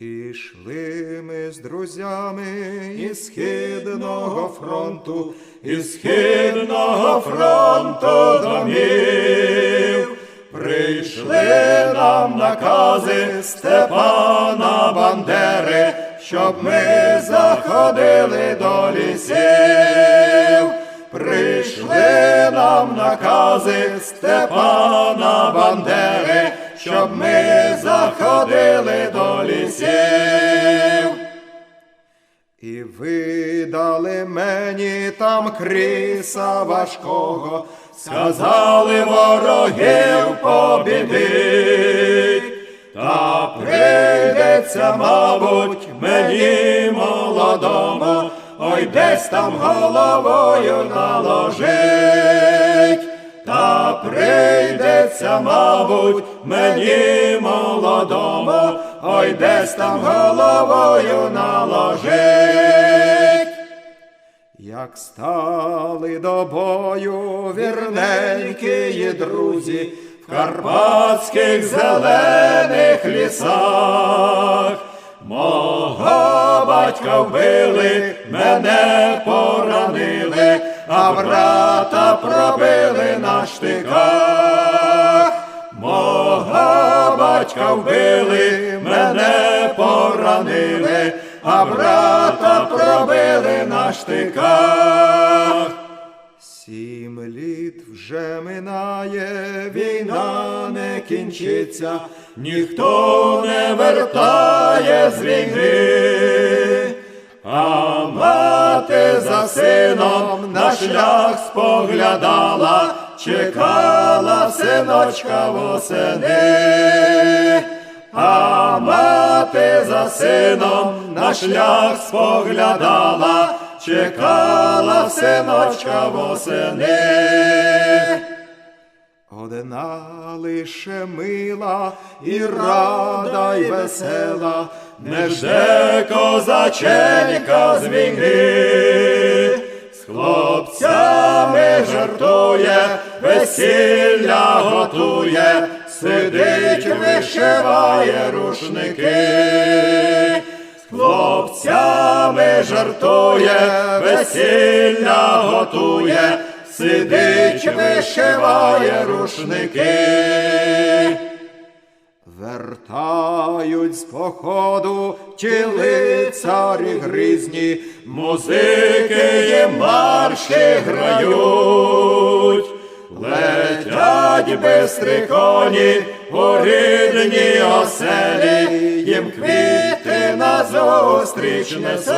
І йшли ми з друзями із східного фронту, із східного фронту домів. Прийшли нам накази Степана Бандери, щоб ми заходили до лісів. Прийшли нам накази Степана Бандери, щоб ми заходили до лісів. І видали мені там кріса важкого, сказали ворогів побідить. Та прийдеться, мабуть, мені молодому, ой десь там головою наложить. Та прийдеться, мабуть, мені молодому, ой десь там головою наложить. Як стали до бою вірненькі друзі в карпатських зелених лісах, мого батька вбили, мене поранили, а брата пробили на штиках. Мого батька вбили, мене поранили, а брата пробили на штиках. Сім літ вже минає, війна не кінчиться, ніхто не вертає з війни. Шлях споглядала, чекала синочка восени. А мати за сином на шлях споглядала, чекала синочка восени. Одна лише мила і рада й весела, не жде козаченька з війни, хлопцями жартує, весілля готує, сидить, вишиває рушники. Хлопцями жартує, весілля готує, сидить, вишиває рушники. Вертають з походу ті лицарі грізні, музики їм марші грають. Летять бистри коні у рідні оселі, їм квіти назустріч несуть.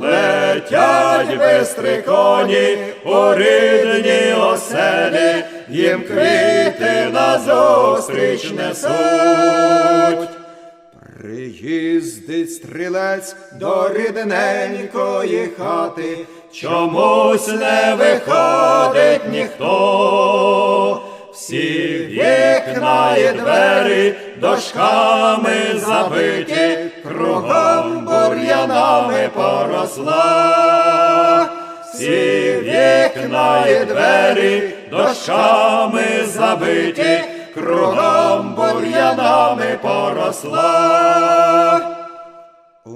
Летять бистри коні у рідні оселі, їм квіти назустріч несуть. Приїздить стрілець до рідненької хати, чомусь не виходить ніхто. Всі вікна і двері дошками забиті, кругом бур'янами поросла. Всі вікна і двері дощами забиті, кругом бур'янами поросла.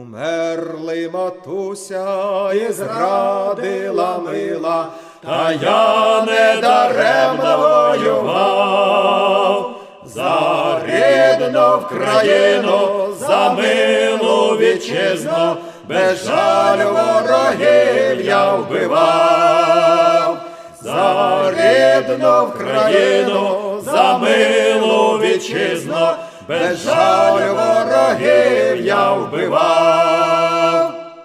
Умерли матуся і зрадила мила, та я не даремно воював. За рідну Вкраїну, за милу вітчизну, без жалю ворогів я вбивав. За рідну Вкраїну, за милу вітчизну, без жалю ворогів я вбивав.